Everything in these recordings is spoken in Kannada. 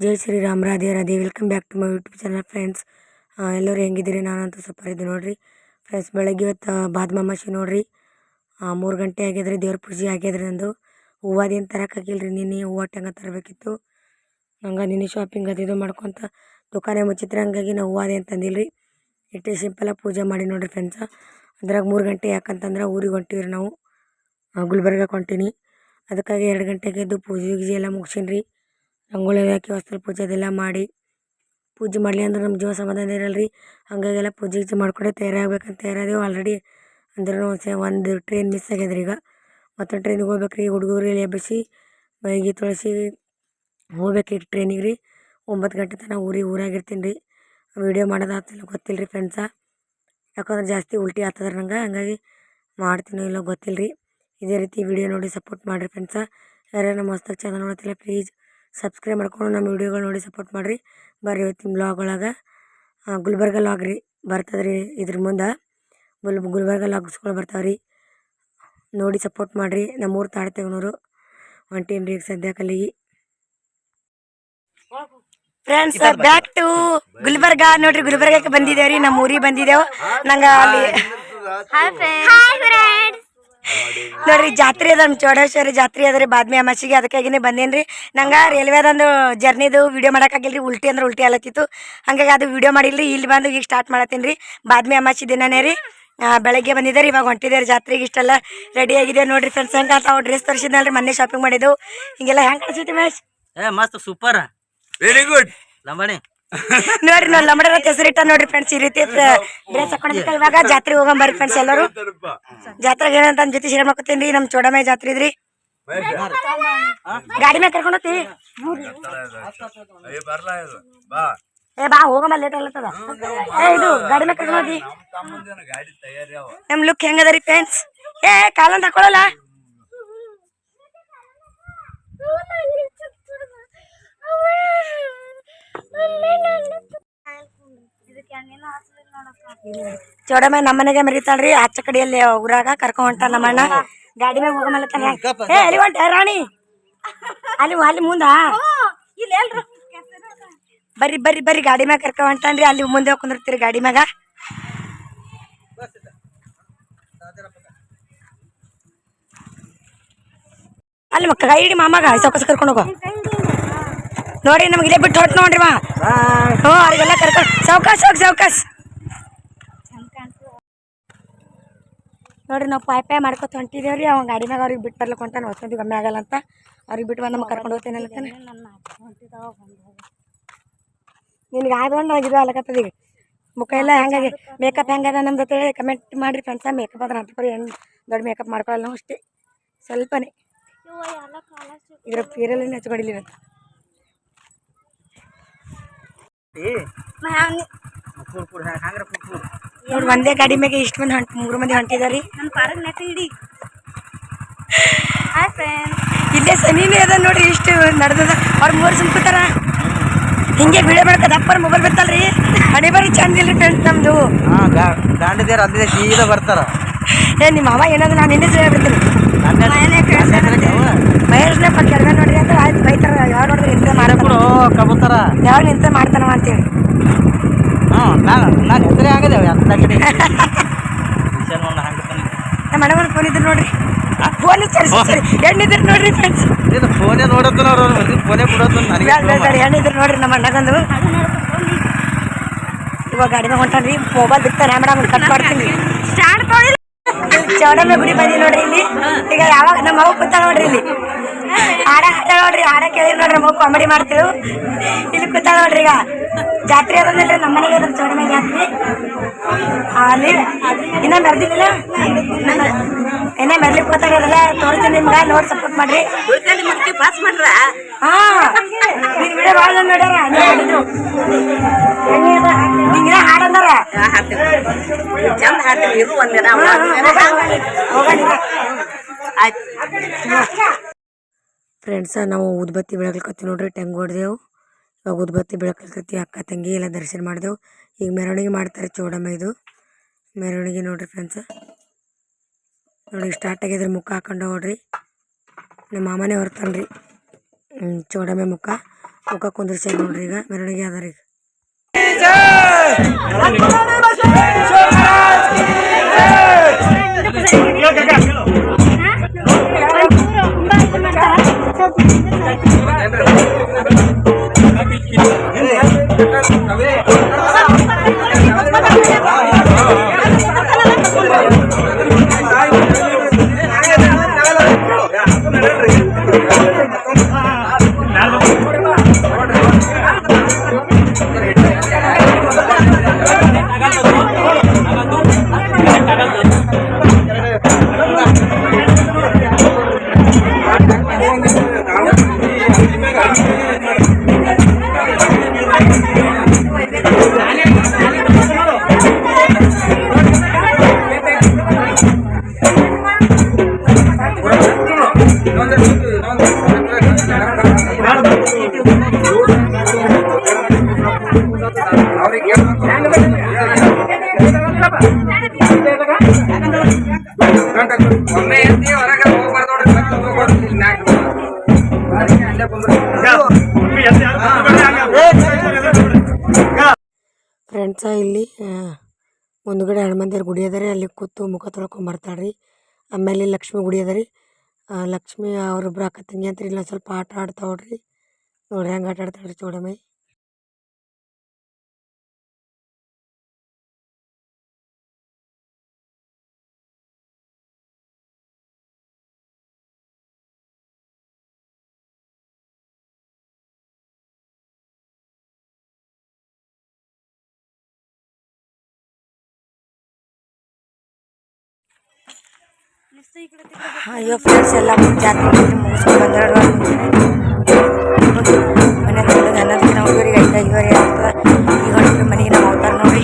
Jai Shriram, Radhe Radhe. Welcome back to my YouTube channel friends ಎಲ್ಲರೂ ಹೆಂಗಿದ್ದೀರಿ? ನಾನಂತೂ ಸೂಪರ್ ಇದ್ದೀನಿ ನೋಡಿರಿ. ಫ್ರೆಂಡ್ಸ್ ಬೆಳಗ್ಗೆ ಇವತ್ತು ಬಾದ್ಮಮಾಸಿ ನೋಡಿರಿ. ಮೂರು ಗಂಟೆ ಆಗ್ಯದ್ರಿ, ದೇವ್ರ ಪೂಜೆ ಆಗ್ಯದ್ರಿ ನಂದು. ಹೂವಾದೇನು ತರಕ್ಕಾಗಿಲ್ಲ ರೀ ನಿನ್ನೆ ಹೂವು ಟಂಗ ತರಬೇಕಿತ್ತು. ನಂಗೆ ನಿನ್ನೆ ಶಾಪಿಂಗ್ ಅದು ಇದು ಮಾಡ್ಕೊತ ದುಕಾನೇ ಮುಚ್ಚಿತ್ರ ಹಂಗಾಗಿ ನಾವು ಹೂವು ಅದೇನು ಇಟ್ಟು ಸಿಂಪಲಾಗಿ ಪೂಜೆ ಮಾಡಿ ನೋಡಿರಿ ಫ್ರೆಂಡ್ಸ ಅದ್ರಾಗ ಮೂರು ಗಂಟೆ ಯಾಕಂತಂದ್ರೆ ಊರಿಗೆ ಹೊಂಟೀವಿ ರೀ ನಾವು ಗುಲ್ಬರ್ಗಕ್ಕೆ ಹೊಂಟೀನಿ. ಅದಕ್ಕಾಗಿ ಎರಡು ಗಂಟೆಗೆ ಎದ್ದು ಪೂಜೆ ಗೀಜೆ ಎಲ್ಲ ಮುಗಿಸಿನ್ರಿ. ರಂಗೋಲಿ ಹಾಕಿ ವಸ್ತ್ರ ಪೂಜೆ ಅದೆಲ್ಲ ಮಾಡಿ. ಪೂಜೆ ಮಾಡಲಿ ಅಂದ್ರೆ ನಮ್ಮ ಜೀವ ಸಮಾಧಾನ ಇರಲ್ಲ ರೀ ಹಂಗಾಗೆಲ್ಲ ಪೂಜೆ ಗೀಜೆ ಮಾಡ್ಕೊಂಡೆ ತಯಾರಾಗ್ಬೇಕಂತ ತಯಾರಾದೆವು. ಆಲ್ರೆಡಿ ಅಂದ್ರೆ ಒಂದು ಒಂದು ಟ್ರೈನ್ ಮಿಸ್ ಆಗ್ಯದ ರೀ ಈಗ. ಮತ್ತೊಂದು ಟ್ರೈನಿಗೆ ಹೋಗ್ಬೇಕು ರೀ ಹುಡುಗರು ಎಬ್ಬಿಸಿ, ಮೈಗೆ ತೊಳಸಿ ಹೋಗ್ಬೇಕು ಈಗ ಟ್ರೈನಿಗೆ ರೀ. ಒಂಬತ್ತು ಗಂಟೆ ತನಕ ಊರಿಗೆ ಊರಾಗಿರ್ತೀನಿ ರೀ ವೀಡಿಯೋ ಮಾಡೋದು ಆಗ್ತಿಲ್ಲ ಗೊತ್ತಿಲ್ಲ ರೀ ಫ್ರೆಂಡ್ಸ ಯಾಕಂದ್ರೆ ಜಾಸ್ತಿ ಉಲ್ಟಿ ಆಗ್ತದ್ರಿ ನಂಗೆ. ಹಂಗಾಗಿ ಮಾಡ್ತೀನೋ ಇಲ್ಲ ಗೊತ್ತಿಲ್ಲ ರೀ ಇದೇ ರೀತಿ ವಿಡಿಯೋ ನೋಡಿ ಸಪೋರ್ಟ್ ಮಾಡಿರಿ ಫ್ರೆಂಡ್ಸ ಯಾರ್ಯಾರು ನಮ್ಮ ಹೊಸ್ದಾಗಿ ಚಾನಲ್ ನೋಡ್ತಿಲ್ಲ ಪ್ಲೀಸ್ ಸಬ್ಸ್ಕ್ರೈಬ್ ಮಾಡ್ಕೊಂಡು ನಮ್ಮ ವಿಡಿಯೋಗಳು ನೋಡಿ ಸಪೋರ್ಟ್ ಮಾಡಿರಿ. ಬರ್ರಿ ಇವತ್ತಿನ ಬ್ಲಾಗ್ ಒಳಗೆ. ಗುಲ್ಬರ್ಗ ಲಾಗ್ ರೀ ಬರ್ತದೆ ರೀ ಇದ್ರ ಮುಂದೆ. ಗುಲ್ ಗುಲ್ಬರ್ಗ ಲಾಗ್ಸ್ಗಳು ಬರ್ತಾವೆ ರೀ ನೋಡಿ ಸಪೋರ್ಟ್ ಮಾಡಿರಿ. ನಮ್ಮೂರು ತಾಡ್ತೆಗನೂರು. ಹೊಂಟೀನಿ ರೀ ಈಗ ಸದ್ಯ ಅಲ್ಲಿಗೆ ಫ್ರೆಂಡ್ಸ್ ಬ್ಯಾಕ್ ಟು ಗುಲ್ಬರ್ಗ. ನೋಡ್ರಿ ಗುಲ್ಬರ್ಗಕ್ಕೆ ಬಂದಿದ್ದೇವೆ ರೀ ನಮ್ಮ ಊರಿಗೆ ಬಂದಿದ್ದೇವೆ ನಂಗೆ ಅಲ್ಲಿ ನೋಡ್ರಿ ಜಾತ್ರೆ ಅದ ನಮ್ಮ ಚೌಡೇಶ್ವರಿ ಜಾತ್ರೆ ಅದ ರೀ ಬಾದ್ಮಿ ಅಮಾಸಿಗೆ. ಅದಕ್ಕಾಗಿನೇ ಬಂದೇನ್ರಿ. ರೀ ನಂಗೆ ರೈಲ್ವೆದಂದು ಜರ್ನಿದು ವಿಡಿಯೋ ಮಾಡೋಕ್ಕಾಗಿಲ್ರಿ ರೀ ಉಲ್ಟಿ ಅಂದ್ರೆ ಉಲ್ಟಿ ಅಲತ್ತಿತ್ತು ಹಂಗಾಗಿ ಅದು ವಿಡಿಯೋ ಮಾಡಿಲ್ರಿ ಇಲ್ಲಿ ಬಂದು ಈಗ ಸ್ಟಾರ್ಟ್ ಮಾಡತ್ತೀನಿ ರೀ ಬಾದ್ಮಿ ಅಮಾಸಿ ದಿನನೇ ರೀ. ಆ, ಬೆಳಗ್ಗೆ ಬಂದಿದ್ದಾರೆ ಇವಾಗ ಹೊಂಟಿದ್ದಾರೆ ಜಾತ್ರೆಗೆ ಇಷ್ಟೆಲ್ಲ ರೆಡಿ ಆಗಿದೆ ನೋಡ್ರಿ ಫ್ರೆಂಡ್ಸ್ ಹೆಂಗೆ ತಾವು ಡ್ರೆಸ್ ತರಿಸಿದ್ನಲ್ರಿ ಮೊನ್ನೆ ಶಾಪಿಂಗ್ ಮಾಡಿದ್ದು ಹಿಂಗೆಲ್ಲ ಹೆಂಗೆ ಕಾಣಿಸುತ್ತೆ ಮ್ಯಾಚ್ ಏ ಮಸ್ತ್ ಸೂಪರ್ ವೆರಿ ಗುಡ್ ಲಂಬಾಣಿ. ನೋಡ್ರಿ ನಾವು ಲಂಬಡರ ಹೆಸರಿಟ್ಟ ನೋಡ್ರಿ ಫ್ರೆಂಡ್ಸ್ ಈ ರೀತಿ ಡ್ರೆಸ್ ಹಾಕೊಂಡಿದ್ದಕ್ಕೆ ಇವಾಗ ಜಾತ್ರೆ ಹೋಗಂಬರ್ರಿ ಫ್ರೆಂಡ್ಸ್ ಎಲ್ಲರೂ. ಜಾತ್ರೆಗೆ ಏನಂತ ನಮ್ಮ ಜೊತೆ ಶೇರ್ ಮಾಡ್ಕೊತೀನಿ ರೀ ನಮ್ಮ ಚೋಡಮೆ ಜಾತ್ರೆ ಇದ್ರಿ. ಗಾಡಿ ಮೇಲೆ ಕರ್ಕೊಂಡು ಹೋಗ್ತೀವಿ. ಬರ್ಲಾ ಇದು. ಬಾ. ಏ ಬಾ ಹೋಗಮ್ಮ ಲೇಟ್ ಆಗ್ಲತ್ತದ. ಏ ಇದು ಗಾಡಿ ಮೇಲೆ ಕರ್ಕೊಂಡು ಹೋಗಿ. ನಮ್ ಲುಕ್ ಹೆಂಗದ ರೀ ಫ್ರೆಂಡ್ಸ್ ಏ ಕಾಲಂತ ಹಾಕೊಳ್ಳಲ್ಲ. ಚೋಡಮ್ಮ ನಮ್ಮನೆಗೆ ಮರಿತಾಳ್ರಿ ಆಚ ಕಡೆಯಲ್ಲಿ ಊರಾಗ ಕರ್ಕೊಂಡ್ ಹೊಂಟ ನಮ್ಮಣ್ಣ. ಗಾಡಿ ಮ್ಯಾಗ ಹೋಗಮಲ್ಲತ್ತಾನ ಏ ಅಲ್ಲಿ ಹೊಂಟ ರಾಣಿ. ಅಲ್ಲಿ ಅಲ್ಲಿ ಮುಂದ? ಬರ್ರಿ ಬರ್ರಿ ಬರ್ರಿ ಗಾಡಿ ಮ್ಯಾಗ ಕರ್ಕೊಂಡ್ ಹೊಂಟಾನ್ರಿ ಅಲ್ಲಿ ಮುಂದೆ ಹೋಗ್ ಕುಂದಿರ್ತೀರಿ ಗಾಡಿ ಮ್ಯಾಗ. ಅಲ್ಲಿ ಮಕ್ಕ ಕೈ ಹಿಡಿ ಮಾಮಾಗ ಸೌಕಸ್ ಕರ್ಕೊಂಡು ಹೋಗೋ. ನೋಡಿ ನಮ್ಗೆ ಇಲ್ಲೇ ಬಿಟ್ಟು ಹೊಟ್ಟು ನೋಡ್ರಿ ಮಾ. ಹ್ಞೂ ಅವ್ರಿಗೆಲ್ಲ ಕರ್ಕೊಂಡು ಸೌಕಾಸ್ ಹೋಗಿ ಸೌಕಾಸ್. ನೋಡ್ರಿ ನಾವು ಪಾಯ್ ಪಾಯ್ ಮಾಡ್ಕೊತ ಹೊಂಟಿದೇವ್ರಿ ಅವ್ನ ಗಾಡಿ ಮ್ಯಾಗ ಅವ್ರಿಗೆ ಬಿಟ್ಟು ಬರ್ಲಿಕ್ಕೆ ಹೊಂಟಾನ ಹೊತ್ತೊಂದು ಗಮ್ಮಿ ಆಗಲ್ಲ ಅಂತ. ಅವ್ರಿಗೆ ಬಿಟ್ಟು ಬಂದು ನಮ್ಗೆ ಕರ್ಕೊಂಡು ಹೋಗ್ತೇನೆ ಅಲ್ಲತ್ತಾನೆ ನಿನಗೆ ಆದ್ಕೊಂಡು ಇದು ಅಲ್ಲಕತ್ತದ ಈಗ ಮುಖ ಎಲ್ಲ ಹೆಂಗಾಗಿ ಮೇಕಪ್ ಹೆಂಗದ ನಮ್ದು ಅಂತೇಳಿ ಕಮೆಂಟ್ ಮಾಡಿರಿ ಫ್ರೆಂಡ್ಸ ಮೇಕಪ್ ಅಂದ್ರೆ ಅಂತ ಏನು ದೊಡ್ಡ ಮೇಕಪ್ ಮಾಡ್ಕೊಳ್ಳಲ್ಲ ನಾವು ಅಷ್ಟೇ. ಸ್ವಲ್ಪನೇ. ಇದ್ರ ಪೀರಲ್ಲಿ ಹಚ್ಕೊಂಡಿಲ್ಲ ಪೂರ್ ನೋಡಿ ಒಂದೇ ಗಾಡಿ ಮ್ಯಾಗೆ ಇಷ್ಟು ಮಂದಿ ಹೊಂಟ ಮೂರು ಮಂದಿ ಹೊಂಟಿದಾರಿ. ಇಲ್ಲೇ ಸನಿನೇ ಅದ ನೋಡ್ರಿ ಇಷ್ಟು ನಡೆದದ. ಅವ್ರ ಮೂರು ಸುಮ್ ಕೂತಾರ. ಹಿಂಗೆ ವಿಡಿಯೋ ಮಾಡ್ಕದ ಅಪ್ಪರ ಮೊಬೈಲ್ ಬರ್ತಲ್ರಿ ಹಣೆ ಬರೀ ಚಂದ ಇಲ್ರಿ ಫ್ರೆಂಡ್ಸ್ ನಮ್ದು. ಹಾ ಗಾಂಡಿದೇರ ಅದೇ ಸೀದಾ ಬರ್ತಾರ. ಏ ನಿಮ್ಮ ಅವ ಏನಾದ್ರು ನಾನು ನಿನ್ನೆ ಹೇಳ್ಬಿಡ್ತೀನಿ ಮಹೇಶ್ನ ಪಕ್ಕ ನೋಡ್ರಿ ಅಂತ ಆಯ್ತು ಬೈತಾರ ಯಾವ ನೋಡಿದ್ರೆ ಇಂತ ಮಾಡ್ತಾರ ಕಬೂತರ ಯಾವ ನಿಂತ ಮಾಡ್ತಾನವ ಅಂತೇಳಿ ಹ್ಞೂ ನಾನು ನಾನು ಹೆಸರೇ ಆಗದೆ ಅಂತ ಕಡೆ ವಿಷಯ ನೋಡ ಹಂಗೆ ತಾನೆ. ನಮ್ಮ ಅಣ್ಣಗನ ಫೋನ್ ಇದ್ರು ನೋಡ್ರಿ ಫೋನ್ ಸರಿ ಸರಿ ಎಣ್ಣಿದ್ರು ನೋಡ್ರಿ ಫ್ರೆಂಡ್ಸ್ ಇದು ಫೋನೇ ನೋಡತ್ತನ ಅವ್ರು ಫೋನೇ ಬಿಡೋದು ನನಗೆ ಸರಿ ಎಣ್ಣಿದ್ರು ನೋಡ್ರಿ ನಮ್ಮ ಅಣ್ಣಗಂದು ಇವಾಗ ಗಾಡಿ ಮ್ಯಾಗ ಹೊಂಟಾನ್ರಿ ಮೊಬೈಲ್ ಬಿಡ್ತಾನೆ ಮೇಡಮ್ ಕಟ್ ಮಾಡ್ತೀನಿ ಚೌಡಮ್ಮ ಗುಡಿ ಬಂದಿ ನೋಡ್ರಿ ಇಲ್ಲಿ ಈಗ ಯಾವಾಗ ನಮ್ಮ ಮಗು ಕೂತ ನೋಡ್ರಿ ಇಲ್ಲಿ ಹಾಡ ಹಾಡ ನೋಡ್ರಿ ಹಾಡ ಕೇಳಿ ನೋಡ್ರಿ ಮಗು ಕಾಮಿಡಿ ಮಾಡ್ತೀವಿ ಇಲ್ಲಿ ಕೂತ ನೋಡ್ರಿ ಈಗ. ಜಾತ್ರೆ ಅದಂದ್ರೆ ನಮ್ಮ ಮನೆಗೆ ಅದ ಚೌಡಮ್ಮ ಜಾತ್ರೆ. ಅಲ್ಲಿ ಇನ್ನ ಮೆರ್ದಿಲ್ಲ ಇನ್ನ ಮೆರ್ಲಿಕ್ಕೆ ಕೂತಾಗಲ್ಲ ತೋರಿಸ್ತೀನಿ ನಿಮ್ಗೆ ನೋಡಿ ಸಪೋರ್ಟ್ ಮಾಡ್ರಿ. ಪಾಸ್ ಮಾಡ್ರ? ಹಾ. ನೀನ್ ವಿಡಿಯೋ ಭಾಳ ನೋಡ್ಯಾರ ನೀವ್ ನೋಡಿದ್ರು. ಹಿಂಗಿನ ಹಾಡಂದಾರ ಚಂದ ಹಾಡ್ತೀವಿ ಇರು ಒಂದಿನ ಫ್ರೆಂಡ್ಸ ನಾವು ಊದ್ಬತ್ತಿ ಬೆಳಗ್ಲಿಕತ್ತೀವಿ ನೋಡ್ರಿ, ಟೆಂಗ್ ಹೊಡೆದೆವು. ಇವಾಗ ಉದ್ಬತ್ತಿ ಬೆಳಗ್ಲಿಕತ್ತೀವಿ ಅಕ್ಕ ತಂಗಿ ಎಲ್ಲ ದರ್ಶನ ಮಾಡಿದೆವು. ಈಗ ಮೆರವಣಿಗೆ ಮಾಡ್ತಾರೆ ಚೋಡಮ್ಮ ಇದು. ಮೆರವಣಿಗೆ ನೋಡ್ರಿ ಫ್ರೆಂಡ್ಸ ನೋಡಿ ಸ್ಟಾರ್ಟ್ ಆಗಿದ್ರೆ ಮುಖ ಹಾಕೊಂಡು ನೋಡ್ರಿ ನಮ್ಮ ಮಾಮನೇ ಹೊರ್ತಾನ್ರಿ. ಚೌಡಮ್ಮ ಮುಖ. ಮುಖ ಕುಂದಿರ್ಸಿ ನೋಡ್ರಿ ಈಗ. ಮೆರವಣಿಗೆ ಅದ ఇచ్చేది ಫ್ರೆಂಡ್ಸ ಇಲ್ಲಿ ಮುಂದ್ಗಡೆ ಹನುಮಂದಿರ ಗುಡಿ ಅದರಿ ಅಲ್ಲಿ ಕೂತು ಮುಖ ತೊಳ್ಕೊಂಬರ್ತಾಳೆ ರೀ ಆಮೇಲೆ ಲಕ್ಷ್ಮಿ ಗುಡಿ ಅದ ರೀ. ಆ, ಲಕ್ಷ್ಮಿ ಅವ್ರಿಬ್ರು ಅಕ್ಕ ತಂಗಿ ಅಂತ ಇಲ್ಲ ಸ್ವಲ್ಪ ಆಟ ಆಡ್ತಾವ್ರಿ. ನೋಡ್ರಿ ಹೆಂಗೆ ಆಟ ಆಡ್ತಾಳ್ರಿ ಚೌಡಮ್ಮಿ ಅಯ್ಯೋ ಫ್ರೆಂಡ್ಸ್ ಎಲ್ಲ ಜಾತ್ರೆ ಮುಗಿಸ್ಕೊಂಡು ಮನೆ ಹನ್ನೊಂದು ದಿನ ಹುಡುಗರಿಗೆ ಐದು, ಐದುವರೆ ಆಗ್ತದೆ. ಈಗ ಮನೆಗೆ ನಾವು ಹೋಗ್ತಾರೆ ನೋಡಿ.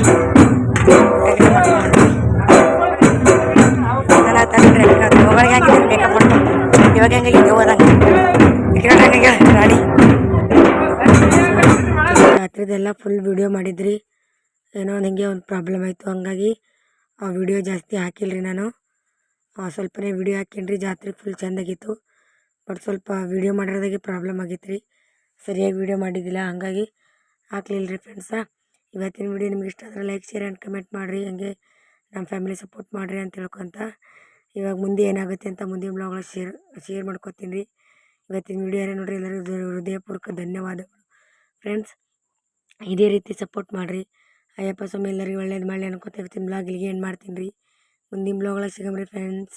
ಮಾಡ್ಕೊಂಡು ಮೊಬೈಲ್ಗೆ ಹಾಕಿದ್ರೆ ಮೇಕಪ್ ಇವಾಗ ಹೆಂಗಾಗಿದೆ ಹೋದಂಗೆ ಈಗ ಹಂಗಾಗಿ ರಾಣಿ. ರಾತ್ರಿದೆಲ್ಲ ಫುಲ್ ವಿಡಿಯೋ ಮಾಡಿದ್ರಿ. ಏನೋ ಒಂದು ಹಿಂಗೆ ಒಂದು ಪ್ರಾಬ್ಲಮ್ ಆಯಿತು. ಹಂಗಾಗಿ ಆ ವಿಡಿಯೋ ಜಾಸ್ತಿ ಹಾಕಿಲ್ರಿ ನಾನು. ಸ್ವಲ್ಪನೇ ವಿಡಿಯೋ ಹಾಕೀನಿ ಜಾತ್ರೆ ಫುಲ್ ಚೆಂದಾಗಿತ್ತು. ಬಟ್ ಸ್ವಲ್ಪ ವಿಡಿಯೋ ಮಾಡಿರೋದಾಗೆ ಪ್ರಾಬ್ಲಮ್ ಆಗಿತ್ತು ರೀ ಸರಿಯಾಗಿ ವಿಡಿಯೋ ಮಾಡಿದ್ದಿಲ್ಲ. ಹಾಗಾಗಿ ಹಾಕ್ಲಿಲ್ಲ ರೀ ಫ್ರೆಂಡ್ಸ ಇವತ್ತಿನ ವಿಡಿಯೋ ನಿಮ್ಗೆ ಇಷ್ಟ ಆದರೆ ಲೈಕ್ ಶೇರ್ ಆ್ಯಂಡ್ ಕಮೆಂಟ್ ಮಾಡಿರಿ. ಹಂಗೆ ನಮ್ಮ ಫ್ಯಾಮಿಲಿ ಸಪೋರ್ಟ್ ಮಾಡಿರಿ ಅಂತ ತಿಳ್ಕೊತ. ಇವಾಗ ಮುಂದೆ ಏನಾಗುತ್ತೆ ಅಂತ ಮುಂದಿನ ಬ್ಲಾಗ್ಗಳು ಶೇರ್ ಶೇರ್ ಮಾಡ್ಕೊತೀನಿ. ರೀ ಇವತ್ತಿನ ವಿಡಿಯೋ ಏನೇ ನೋಡಿರಿ? ಎಲ್ಲರಿಗೂ ಹೃದಯಪೂರ್ವಕ ಧನ್ಯವಾದಗಳು. ಫ್ರೆಂಡ್ಸ್ ಇದೇ ರೀತಿ ಸಪೋರ್ಟ್ ಮಾಡಿರಿ. ಅಯ್ಯಪ್ಪ ಸ್ವಾಮಿ, ಎಲ್ಲರಿಗೂ ಒಳ್ಳೇದು ಮಾಡಲಿ ಅನ್ಕೋತ ಇವತ್ತಿನ ಇಲ್ಲಿಗೆ ಏನು ಮಾಡ್ತೀನಿ ರೀ ಮುಂದಿನ ಬ್ಲಾಗ್ ಒಳಗೆ ಸಿಗಮ್ರಿ ಫ್ರೆಂಡ್ಸ್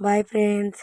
ಬಾಯ್ ಫ್ರೆಂಡ್ಸ್